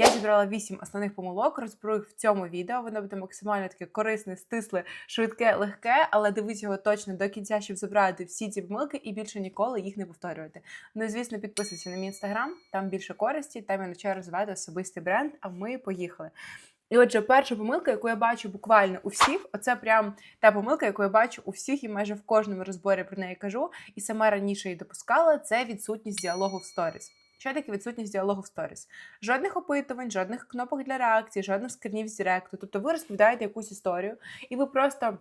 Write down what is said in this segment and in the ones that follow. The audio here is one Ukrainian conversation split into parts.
Я зібрала вісім основних помилок, розберу їх в цьому відео. Воно буде максимально таке корисне, стисле, швидке, легке, але дивись його точно до кінця, щоб забрати всі ці помилки і більше ніколи їх не повторювати. Ну і звісно, підписуйся на мій інстаграм, там більше користі, там я навчаю розвивати особистий бренд. А ми поїхали. І отже, перша помилка, яку я бачу буквально у всіх, оце прям та помилка, яку я бачу у всіх, і майже в кожному розборі про неї кажу, і сама раніше її допускала, це відсутність діалогу в сторіс. Що таке відсутність діалогу в сторіс? Жодних опитувань, жодних кнопок для реакції, жодних скринів з директу. Тобто ви розповідаєте якусь історію, і ви просто.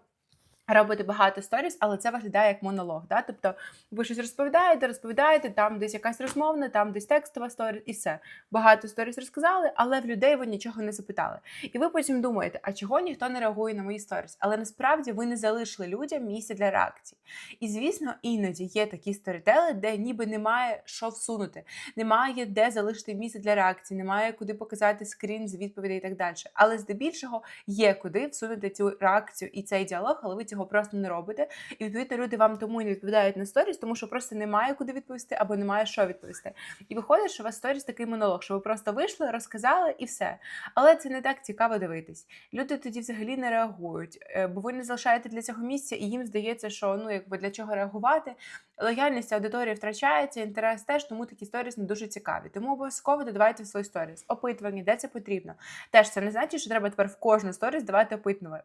Робите багато сторіс, але це виглядає як монолог. Да? Тобто ви щось розповідаєте, розповідаєте, там десь якась розмовна, там десь текстова сторіс, і все. Багато сторіс розказали, але в людей ви нічого не запитали. І ви потім думаєте, а чого ніхто не реагує на мої сторіс? Але насправді ви не залишили людям місця для реакції. І звісно, іноді є такі сторітели, де ніби немає що всунути, немає де залишити місце для реакції, немає куди показати скрін з відповідей і так далі. Але здебільшого є куди всунути цю реакцію і цей діалог, але ви цього просто не робите. І відповідно люди вам тому і не відповідають на сторіс, тому що просто немає куди відповісти або немає що відповісти. І виходить, що у вас сторіс такий монолог, що ви просто вийшли, розказали і все. Але це не так цікаво дивитись. Люди тоді взагалі не реагують, е, бо ви не залишаєте для цього місця, і їм здається, що ну якби для чого реагувати. Лояльність аудиторії втрачається, інтерес теж, тому такі сторіс не дуже цікаві. Тому обов'язково додавайте в свої сторіс. Опитування, де це потрібно. Теж це не значить, що треба тепер в кожну сторіс давати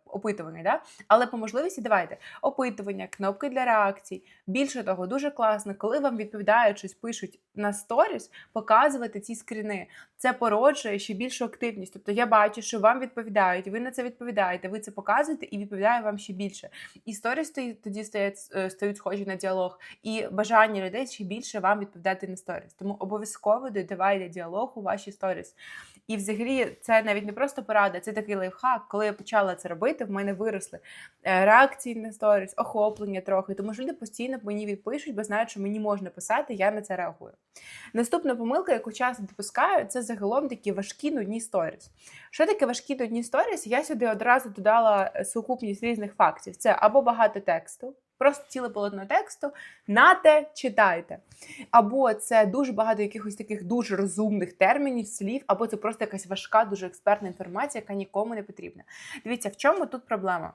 опитування да? але по можливості давайте опитування, кнопки для реакцій. Більше того, дуже класно, коли вам відповідають щось, пишуть на сторіс, показувати ці скріни. Це породжує ще більшу активність. Тобто я бачу, що вам відповідають, ви на це відповідаєте, ви це показуєте і відповідає вам ще більше. І сторіс тоді стають, стають схожі на діалог, і бажання людей ще більше вам відповідати на сторіс. Тому обов'язково додавайте діалог у ваші сторіс. І взагалі це навіть не просто порада, це такий лайфхак. Коли я почала це робити, в мене виросли е, реакції на сторіс, охоплення трохи. Тому що люди постійно мені відпишуть, бо знають, що мені можна писати, я на це реагую. Наступна помилка, яку часто допускаю, це загалом такі важкі нудні сторіс. Що таке важкі нудні сторіс? Я сюди одразу додала е, сукупність різних фактів: це або багато тексту. Просто ціле полотно тексту, нате, читайте. Або це дуже багато якихось таких дуже розумних термінів, слів, або це просто якась важка, дуже експертна інформація, яка нікому не потрібна. Дивіться, в чому тут проблема?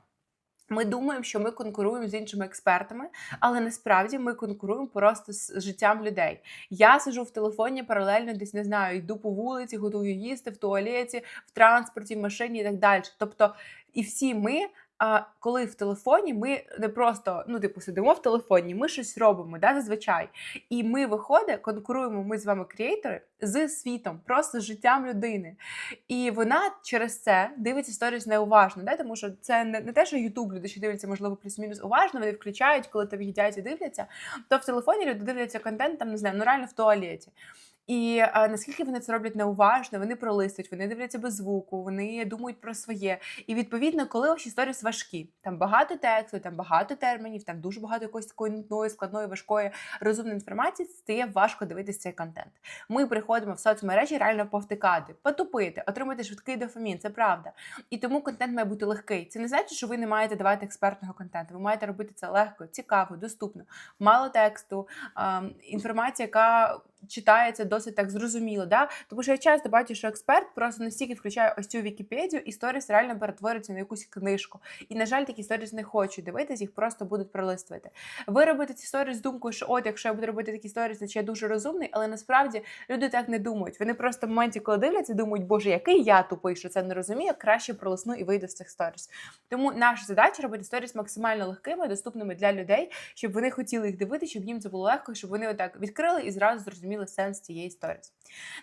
Ми думаємо, що ми конкуруємо з іншими експертами, але насправді ми конкуруємо просто з життям людей. Я сижу в телефоні паралельно, десь не знаю, йду по вулиці, готую їсти в туалеті, в транспорті, в машині і так далі. Тобто, і всі ми а коли в телефоні ми не просто ну, типу, сидимо в телефоні, ми щось робимо, да, зазвичай. І ми виходить, конкуруємо ми з вами креатори з світом, просто з життям людини. І вона через це дивиться сторіс неуважно, да, тому що це не, не те, що Ютуб люди ще дивляться, можливо, плюс-мінус уважно, вони включають, коли там їдять і дивляться. То в телефоні люди дивляться контент, там не знаю, ну реально в туалеті. І а, наскільки вони це роблять неуважно, вони пролистують, вони дивляться без звуку, вони думають про своє. І відповідно, коли ваші сторіс важкі, там багато тексту, там багато термінів, там дуже багато якоїсь такої нудної, складної, важкої розумної інформації, стає важко дивитися цей контент. Ми приходимо в соцмережі реально повтикати, потупити, отримати швидкий дофамін, це правда. І тому контент має бути легкий. Це не значить, що ви не маєте давати експертного контенту. Ви маєте робити це легко, цікаво, доступно, мало тексту, а, інформація, яка читається досить так зрозуміло, да? тому що я часто бачу, що експерт просто настільки включає ось цю Вікіпедію, і сторіс реально перетворюється на якусь книжку. І, на жаль, такі сторіс не хочуть дивитись, їх просто будуть пролистувати. Ви робите ці сторіс з думкою, що от, якщо я буду робити такі сторіс, значить я дуже розумний, але насправді люди так не думають. Вони просто в моменті, коли дивляться, думають, боже, який я тупий, що це не розумію, краще пролисну і вийду з цих сторіс. Тому наша задача робити сторіс максимально легкими, доступними для людей, щоб вони хотіли їх дивитися, щоб їм це було легко, щоб вони отак відкрили і зразу зрозуміли зрозуміли сенс цієї сторіс.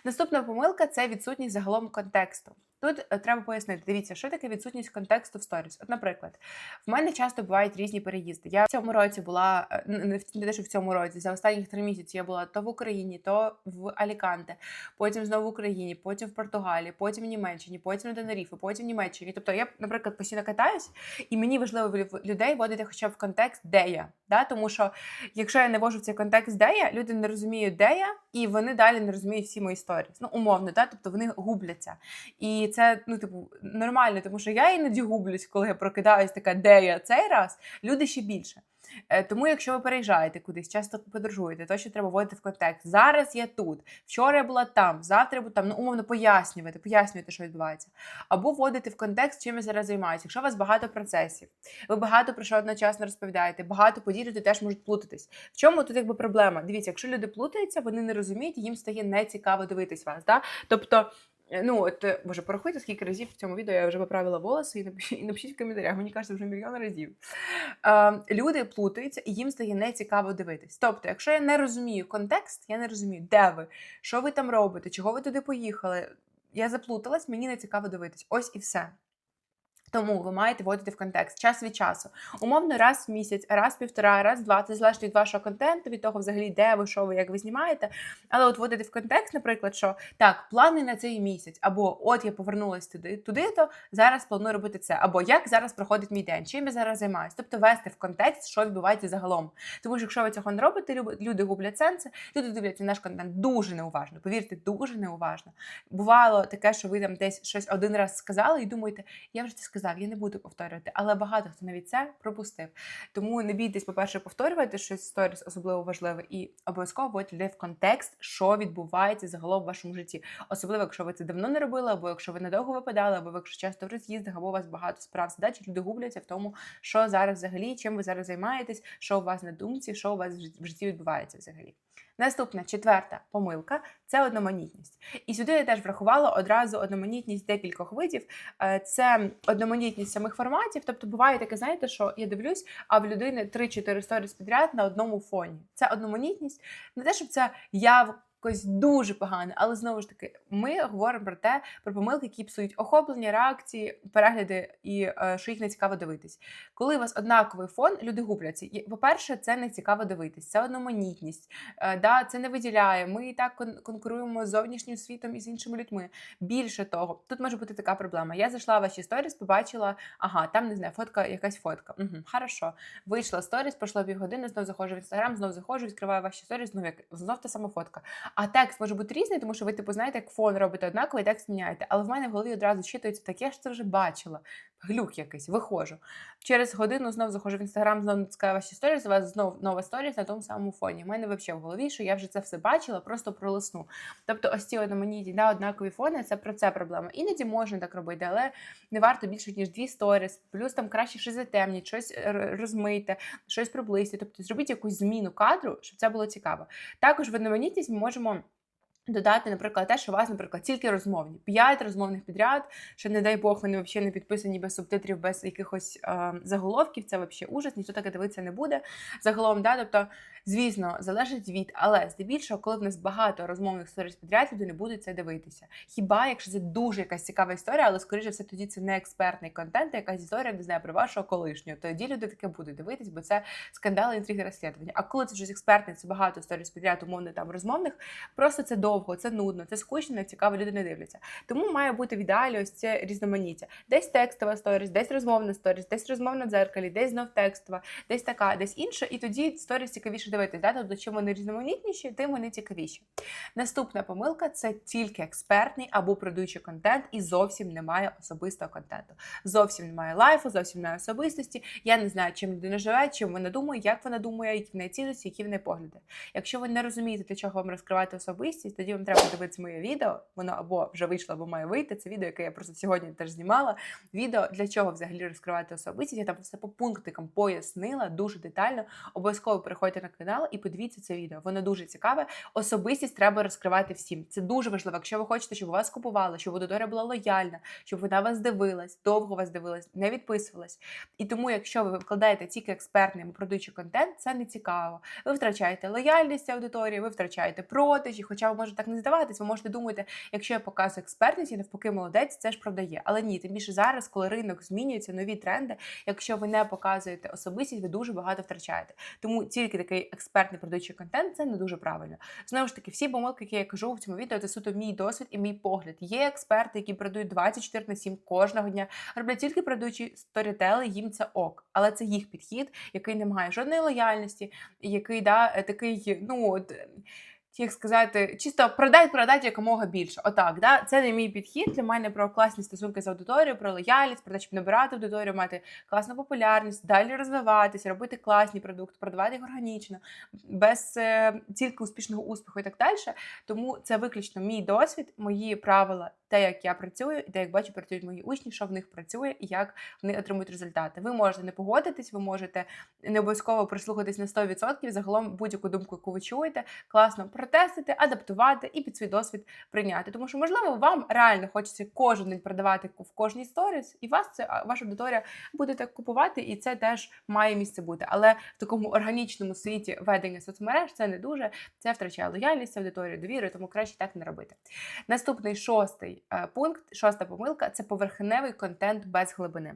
Наступна помилка це відсутність загалом контексту. Тут е, треба пояснити, дивіться, що таке відсутність контексту в сторіс. От, наприклад, в мене часто бувають різні переїзди. Я в цьому році була е, не те, що в цьому році, за останні три місяці я була то в Україні, то в Аліканте, потім знову в Україні, потім в Португалії, потім в Німеччині, потім на Тенеріфі, потім в Німеччині. Тобто я, наприклад, постійно катаюсь, і мені важливо людей вводити хоча б в контекст, де я. Да? Тому що якщо я не вожу в цей контекст, де я, люди не розуміють, де я, і вони далі не розуміють всі мої історії. Ну, умовно, да? тобто вони губляться. І І це ну, типу, нормально, тому що я іноді гублюсь, коли я прокидаюсь така, де я цей раз, люди ще більше. Е, Тому, якщо ви переїжджаєте кудись, часто подорожуєте, то що треба вводити в контекст. Зараз я тут, вчора я була там, завтра я буду там. Ну, умовно пояснювати, пояснювати, що відбувається. Або вводити в контекст, чим я зараз займаюся. Якщо у вас багато процесів, ви багато про що одночасно розповідаєте, багато подій люди теж можуть плутатись. В чому тут якби проблема? Дивіться, якщо люди плутаються, вони не розуміють, їм стає нецікаво дивитись вас. Да? Тобто. Е, Ну, от, боже, порахуйте, скільки разів в цьому відео я вже поправила волоси і напишіть, і напишіть в коментарях. Мені кажуть, вже мільйон разів. Е, люди плутаються і їм стає нецікаво дивитись. Тобто, якщо я не розумію контекст, я не розумію, де ви, що ви там робите, чого ви туди поїхали. Я заплуталась, мені не цікаво дивитись. Ось і все. Тому ви маєте вводити в контекст час від часу. Умовно, раз в місяць, раз в півтора, раз в два. Це залежить від вашого контенту, від того, взагалі, де ви, що ви, як ви знімаєте. Але от вводити в контекст, наприклад, що так, плани на цей місяць, або от я повернулась туди, туди, то зараз планую робити це, або як зараз проходить мій день, чим я зараз займаюся. Тобто вести в контекст, що відбувається загалом. Тому що якщо ви цього не робите, люди гублять сенси, люди дивляться наш контент дуже неуважно. Повірте, дуже неуважно. Бувало таке, що ви там десь щось один раз сказали і думаєте, я вже це сказав, я не буду повторювати. Але багато хто навіть це пропустив. Тому не бійтесь, по-перше, повторювати щось сторіс особливо важливе, і обов'язково вводьте в контекст, що відбувається загалом в вашому житті. Особливо, якщо ви це давно не робили, або якщо ви надовго випадали, або якщо часто в роз'їздах, або у вас багато справ задач, люди губляться в тому, що зараз взагалі, чим ви зараз займаєтесь, що у вас на думці, що у вас в житті відбувається взагалі. Наступна четверта помилка це одноманітність. І сюди я теж врахувала одразу одноманітність декількох видів. Е, Це одноманітність самих форматів. Тобто буває таке, знаєте, що я дивлюсь, а в людини 3-4 сторіс підряд на одному фоні. Це одноманітність. Не те, щоб це я якось дуже погане, але знову ж таки, ми говоримо про те, про помилки, які псують охоплення, реакції, перегляди і е, що їх не цікаво дивитись. Коли у вас однаковий фон, люди губляться. По-перше, це не цікаво дивитись, це одноманітність. Е, да, це не виділяє. Ми і так кон- конкуруємо з зовнішнім світом і з іншими людьми. Більше того, тут може бути така проблема. Я зайшла в ваші сторіс, побачила, ага, там не знаю, фотка, якась фотка. Угу, хорошо. Вийшла сторіс, пройшло півгодини, знов заходжу в інстаграм, знов заходжу, відкриваю ваші сторіс, знов як знов та сама фотка. А текст може бути різний, тому що ви, типу, знаєте, як фон робите однаковий, текст міняєте. Але в мене в голові одразу щитується таке, що це вже бачила. Глюк якийсь, виходжу. Через годину знов заходжу в інстаграм, знов натискаю ваші сторіс, у вас знов нова сторіс на тому самому фоні. У мене взагалі в голові, що я вже це все бачила, просто пролисну. Тобто, ось ці одноманітні да, однакові фони, це про це проблема. Іноді можна так робити, але не варто більше, ніж дві сторіс. Плюс там краще щось затемніть, щось розмийте, щось приблизьте. Тобто зробіть якусь зміну кадру, щоб це було цікаво. Також в одноманітність ми можемо. Додати, наприклад, те, що у вас, наприклад, тільки розмовні, п'ять розмовних підряд, що, не дай Бог, вони взагалі не підписані без субтитрів, без якихось е, заголовків. Це взагалі ужас, ніхто таке дивитися не буде. Загалом, да, тобто, звісно, залежить від, але здебільшого, коли в нас багато розмовних сторіс підряд, люди не будуть це дивитися. Хіба якщо це дуже якась цікава історія, але скоріше все тоді це не експертний контент, а якась історія не знаю про вашого колишнього. Тоді люди таке будуть дивитись, бо це скандали, інтриги, розслідування. А коли це щось експертне, це багато сторіс підряд, умовно там розмовних, просто це довго, це нудно, це скучно, не цікаво, люди не дивляться. Тому має бути в ідеалі ось це різноманіття. Десь текстова сторіс, десь розмовна сторіс, десь розмовна дзеркалі, десь знов текстова, десь така, десь інша, і тоді сторіс цікавіше дивитися. Да? Тобто, чим вони різноманітніші, тим вони цікавіші. Наступна помилка це тільки експертний або продаючий контент, і зовсім немає особистого контенту. Зовсім немає лайфу, зовсім немає особистості. Я не знаю, чим людина живе, чим вона думає, як вона думає, які в неї цінності, які в неї погляди. Якщо ви не розумієте, для чого вам розкривати особистість, тоді вам треба дивитися моє відео. Воно або вже вийшло, або має вийти. Це відео, яке я просто сьогодні теж знімала. Відео для чого взагалі розкривати особистість. Я там все по пунктикам пояснила дуже детально. Обов'язково переходьте на канал і подивіться це відео. Воно дуже цікаве. Особистість треба розкривати всім. Це дуже важливо. Якщо ви хочете, щоб вас купували, щоб аудиторія була лояльна, щоб вона вас дивилась, довго вас дивилась, не відписувалась. І тому, якщо ви викладаєте тільки експертний або продаючий контент, це не цікаво. Ви втрачаєте лояльність аудиторії, ви втрачаєте продажі. Хоча ви можете так не здаватись, ви можете думати, якщо я показую експертність, я навпаки молодець, це ж продає. Але ні, тим більше зараз, коли ринок змінюється, нові тренди. Якщо ви не показуєте особистість, ви дуже багато втрачаєте. Тому тільки такий експертний продаючий контент це не дуже правильно. Знову ж таки, всі помилки, які я кажу в цьому відео, це суто мій досвід і мій погляд. Є експерти, які продають 24 на 7 кожного дня, роблять тільки продаючі сторітели, їм це ок. Але це їх підхід, який не має жодної лояльності, який да, такий, ну от. Як сказати, чисто продай, продать якомога більше. Отак, да? це не мій підхід. Для мене про класні стосунки з аудиторією, про лояльність, про те, щоб набирати аудиторію, мати класну популярність, далі розвиватися, робити класні продукти, продавати їх органічно, без е, тільки успішного успіху і так далі. Тому це виключно мій досвід, мої правила, те, як я працюю, і те, як бачу, працюють мої учні, що в них працює і як вони отримують результати. Ви можете не погодитись, ви можете не обов'язково прислухатись на 100%, загалом будь-яку думку, яку ви чуєте, класно протестити, адаптувати і під свій досвід прийняти. Тому що, можливо, вам реально хочеться кожен день продавати в кожній сторіс, і вас це ваша аудиторія буде так купувати, і це теж має місце бути. Але в такому органічному світі ведення соцмереж це не дуже. Це втрачає лояльність аудиторії, довіри, тому краще так не робити. Наступний шостий е, пункт, шоста помилка це поверхневий контент без глибини.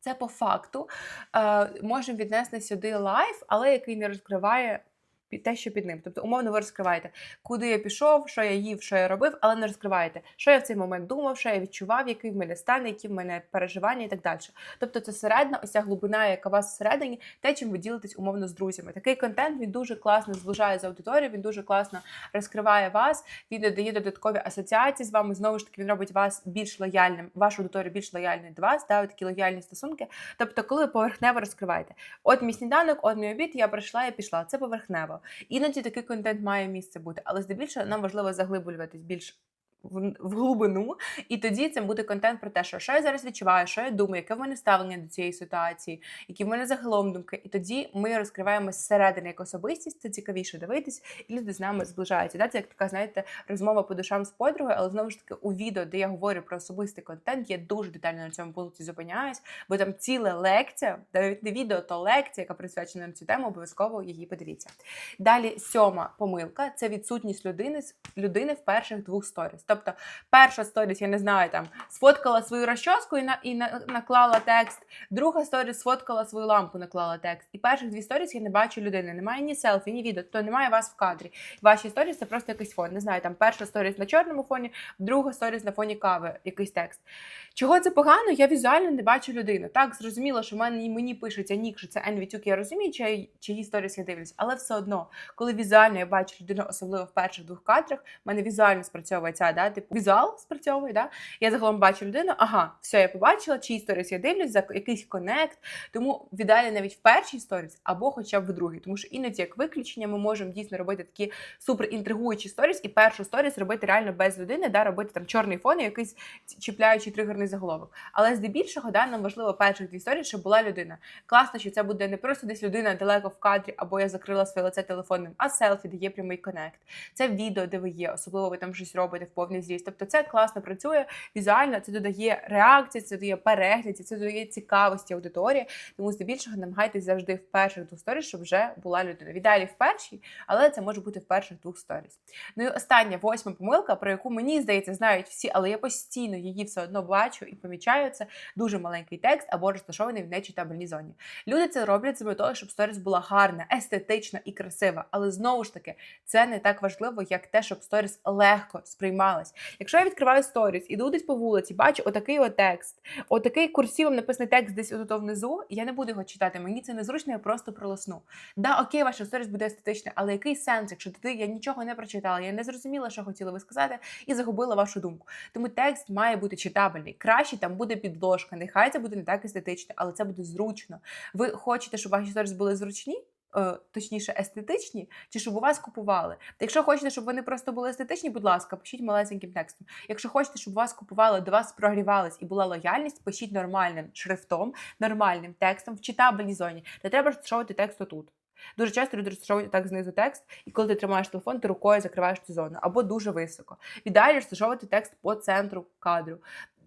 Це по факту е, можемо віднести сюди лайф, але який не розкриває те, що під ним. Тобто, умовно, ви розкриваєте, куди я пішов, що я їв, що я робив, але не розкриваєте, що я в цей момент думав, що я відчував, який в мене стан, які в мене переживання і так далі. Тобто, це середна, ось ця глибина, яка у вас всередині, те, чим ви ділитесь умовно з друзями. Такий контент він дуже класно зближає з аудиторією, він дуже класно розкриває вас, він додає додаткові асоціації з вами. Знову ж таки, він робить вас більш лояльним, вашу аудиторію більш лояльною до вас, ставить такі лояльні стосунки. Тобто, коли ви поверхнево розкриваєте, от мій сніданок, от мій обід, я прийшла, я пішла. Це поверхнево. Іноді такий контент має місце бути, але здебільшого нам важливо заглиблюватись більш. В, в глибину, і тоді це буде контент про те, що, що я зараз відчуваю, що я думаю, яке в мене ставлення до цієї ситуації, які в мене загалом думки. І тоді ми розкриваємося зсередини як особистість, це цікавіше дивитись, і люди з нами зближаються. Да? Це як така, знаєте, розмова по душам з подругою, але знову ж таки у відео, де я говорю про особистий контент, я дуже детально на цьому пункті зупиняюсь, бо там ціла лекція, навіть не відео, то лекція, яка присвячена на цю тему, обов'язково її подивіться. Далі сьома помилка це відсутність людини людини в перших двох сторіс. Тобто, перша сторіс, я не знаю, там сфоткала свою розчоску і на і на, наклала текст. Друга сторіс сфоткала свою лампу, наклала текст. І перших дві сторіс я не бачу людини. Немає ні селфі, ні відео, тобто немає вас в кадрі. Ваші сторіс це просто якийсь фон. Не знаю, там перша сторіс на чорному фоні, друга сторіс на фоні кави, якийсь текст. Чого це погано? Я візуально не бачу людину. Так, зрозуміло, що в мене мені пишеться нік, що це Енвітюк, я розумію, чиї, чиї сторіс я дивлюсь, але все одно, коли візуально я бачу людину, особливо в перших двох кадрах, в мене візуально спрацьовує ця, да, типу візуал спрацьовує, да? я загалом бачу людину, ага, все, я побачила, чиї сторіс я дивлюсь, за якийсь конект. Тому в ідеалі навіть в першій сторіс або хоча б в другій. Тому що іноді, як виключення, ми можемо дійсно робити такі супер інтригуючі сторіс, і першу сторіс робити реально без людини, да, робити там чорний фон і якийсь чіпляючий тригерний заголовок. Але здебільшого да, нам важливо перших дві сторіс, щоб була людина. Класно, що це буде не просто десь людина далеко в кадрі, або я закрила своє лице телефонним, а селфі, де є прямий конект. Це відео, де ви є, особливо ви там щось робите в повний зріст. Тобто це класно працює візуально, це додає реакції, це додає переглядів, це додає цікавості аудиторії. Тому здебільшого намагайтесь завжди в перших двох сторіс, щоб вже була людина. В ідеалі в першій, але це може бути в перших двох сторіс. Ну і остання восьма помилка, про яку мені здається, знають всі, але я постійно її все одно бачу і помічаю. Це дуже маленький текст або розташований в нечитабельній зоні. Люди це роблять з метою, щоб сторіс була гарна, естетична і красива. Але знову ж таки, це не так важливо, як те, щоб сторіс легко сприймалась. Якщо я відкриваю сторіс, іду десь по вулиці, бачу отакий от текст, отакий курсивом написаний текст десь отут внизу, я не буду його читати. Мені це незручно, я просто пролосну. Да, окей, ваша сторіс буде естетична, але який сенс, якщо ти я нічого не прочитала, я не зрозуміла, що хотіли ви сказати, і загубила вашу думку. Тому текст має бути читабельний. Краще там буде підложка. Нехай це буде не так естетично, але це буде зручно. Ви хочете, щоб ваші сторіс були зручні? Е, Точніше, естетичні, чи щоб у вас купували. Якщо хочете, щоб вони просто були естетичні, будь ласка, пишіть малесеньким текстом. Якщо хочете, щоб вас купували, до вас прогрівались і була лояльність, пишіть нормальним шрифтом, нормальним текстом в читабельній зоні. Не треба розташовувати текст отут. Дуже часто люди розташовують так знизу текст, і коли ти тримаєш телефон, ти рукою закриваєш цю зону або дуже високо. В ідеалі розташовувати текст по центру кадру,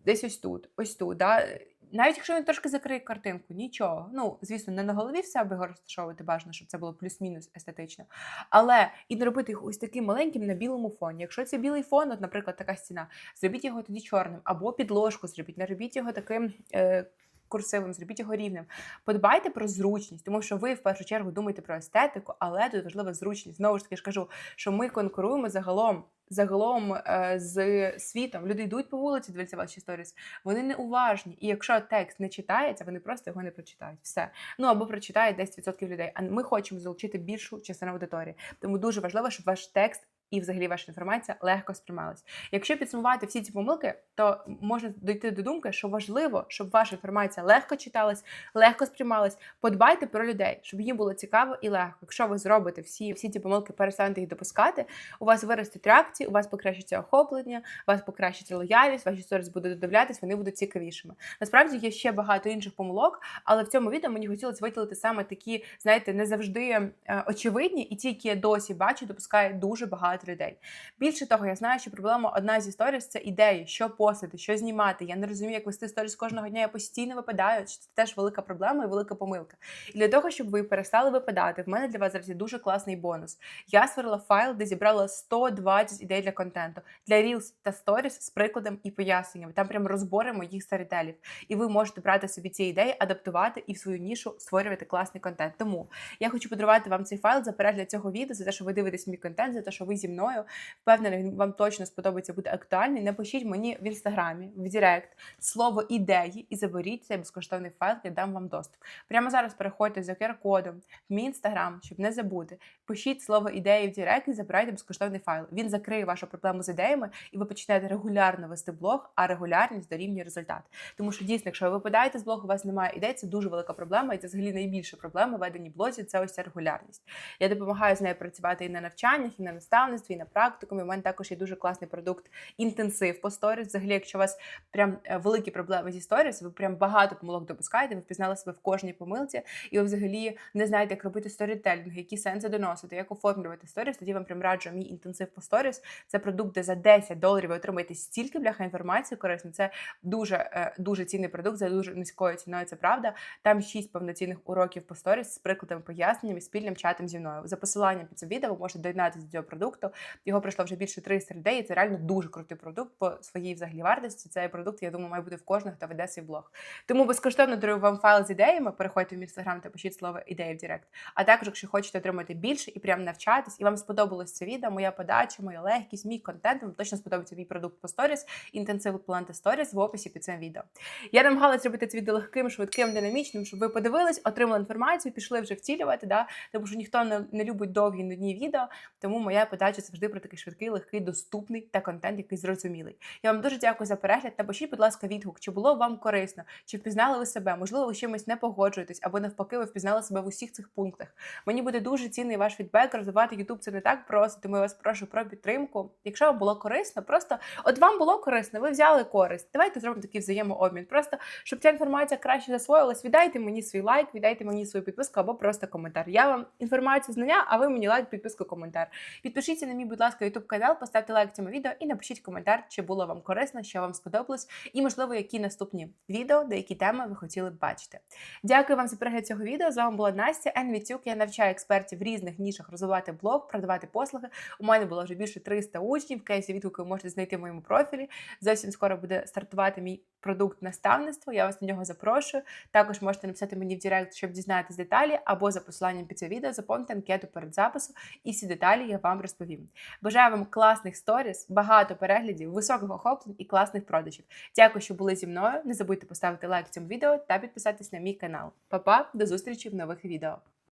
десь ось тут, ось тут. Да? Навіть якщо він трошки закриє картинку, нічого. Ну, звісно, не на голові все аби його розташовувати бажано, щоб це було плюс-мінус естетично. Але і не робити їх ось таким маленьким на білому фоні. Якщо це білий фон, от, наприклад, така стіна, зробіть його тоді чорним, або підложку зробіть, не робіть його таким. Е, курсивим, зробіть його рівнем. Подбайте про зручність, тому що ви в першу чергу думаєте про естетику, але тут важлива зручність. Знову ж таки ж кажу, що ми конкуруємо загалом. Загалом е, з світом люди йдуть по вулиці, дивляться ваші сторіс. Вони не уважні. І якщо текст не читається, вони просто його не прочитають. Все. Ну або прочитають 10% людей. А ми хочемо залучити більшу частину аудиторії. Тому дуже важливо, щоб ваш текст і взагалі ваша інформація легко сприймалась. Якщо підсумувати всі ці помилки, то можна дійти до думки, що важливо, щоб ваша інформація легко читалась, легко сприймалась. Подбайте про людей, щоб їм було цікаво і легко. Якщо ви зробите всі всі ці помилки, перестанете їх допускати, у вас виростуть реакції, у вас покращиться охоплення, у вас покращиться лояльність, ваші сторіс будуть додивлятись, вони будуть цікавішими. Насправді є ще багато інших помилок, але в цьому відео мені хотілося виділити саме такі, знаєте, не завжди е, очевидні, і ті, які я досі бачу, допускає дуже багато людей. Більше того, я знаю, що проблема одна зі сторіс це ідеї, що постити, що знімати. Я не розумію, як вести сторіс кожного дня. Я постійно випадаю. Це теж велика проблема і велика помилка. І для того, щоб ви перестали випадати, в мене для вас зараз є дуже класний бонус. Я створила файл, де зібрала 120 ідей для контенту для Reels та Stories з прикладом і поясненням. Там прям розбори моїх старителів. І ви можете брати собі ці ідеї, адаптувати і в свою нішу створювати класний контент. Тому я хочу подарувати вам цей файл за перегляд цього відео, за те, що ви дивитесь мій контент, за те, що ви зі мною. Впевнена, він вам точно сподобається бути актуальний. Напишіть мені в інстаграмі, в Директ слово ідеї і заберіть цей безкоштовний файл, я дам вам доступ. Прямо зараз переходьте за QR-кодом в мій інстаграм, щоб не забути. Пишіть слово ідеї в Директ і забирайте безкоштовний файл. Він закриє вашу проблему з ідеями, і ви починаєте регулярно вести блог, а регулярність дорівнює результат. Тому що дійсно, якщо ви випадаєте з блогу, у вас немає ідей, це дуже велика проблема, і це взагалі найбільша проблема в веденні блозі це ось ця регулярність. Я допомагаю з нею працювати і на навчаннях, і на наставництві, і на практикумі. У мене також є дуже класний продукт інтенсив по сторіс. Взагалі, якщо у вас прям е, великі проблеми зі сторіс, ви прям багато помилок допускаєте, ви впізнали себе в кожній помилці, і ви взагалі не знаєте, як робити сторітелінг, які сенси доносити, як оформлювати сторіс. Тоді вам прям раджу мій інтенсив по сторіс. Це продукт, де за 10 доларів ви отримаєте стільки бляха інформації корисної. Це дуже е, дуже цінний продукт за дуже низькою ціною. Це правда. Там 6 повноцінних уроків по сторіс з прикладами поясненням і спільним чатом зі мною. За посиланням під цим відео ви можете доєднатися до цього продукту. Його пройшло вже більше 300 людей. і Це реально дуже крутий продукт по своїй взагалі вартості. Цей продукт, я думаю, має бути в кожного, хто веде свій блог. Тому безкоштовно дарую вам файл з ідеями. Переходьте в інстаграм та пишіть слово ідеї в Директ. А також, якщо хочете отримати більше і прям навчатись, і вам сподобалось це відео, моя подача, моя легкість, мій контент, вам точно сподобається мій продукт по сторіс, інтенсив планти сторіс в описі під цим відео. Я намагалась зробити це відео легким, швидким, динамічним, щоб ви подивились, отримали інформацію, пішли вже втілювати. Да? Тому що ніхто не, не любить довгі нудні відео. Тому моя подача завжди про такий швидкий, легкий, доступний та контент, який зрозумілий. Я вам дуже дякую за перегляд. Напишіть, будь ласка, відгук, чи було вам корисно, чи впізнали ви себе, можливо, ви чимось не погоджуєтесь, або навпаки, ви впізнали себе в усіх цих пунктах. Мені буде дуже цінний ваш фідбек. Розвивати YouTube це не так просто, тому я вас прошу про підтримку. Якщо вам було корисно, просто от вам було корисно, ви взяли користь. Давайте зробимо такий взаємообмін. Просто щоб ця інформація краще засвоїлась, віддайте мені свій лайк, віддайте мені свою підписку або просто коментар. Я вам інформацію знання, а ви мені лайк, підписку, коментар. Підпишіться на мій, будь ласка, YouTube канал, поставте лайк цьому відео і напишіть коментар, чи було вам корисно, що вам сподобалось, і можливо, які наступні відео, деякі теми ви хотіли б бачити. Дякую вам за перегляд цього відео. З вами була Настя Енвіцюк. Я навчаю експертів в різних нішах розвивати блог, продавати послуги. У мене було вже більше 300 учнів. Кейсі відгуки ви можете знайти в моєму профілі. Зовсім скоро буде стартувати мій продукт наставництво. Я вас на нього запрошую. Також можете написати мені в Директ, щоб дізнатися деталі, або за посиланням під це відео заповнити анкету перед записом, і всі деталі я вам розповім. Бажаю вам класних сторіс, багато переглядів, високих охоплень і класних продажів. Дякую, що були зі мною. Не забудьте поставити лайк цьому відео та підписатись на мій канал. Па-па, до зустрічі в нових відео.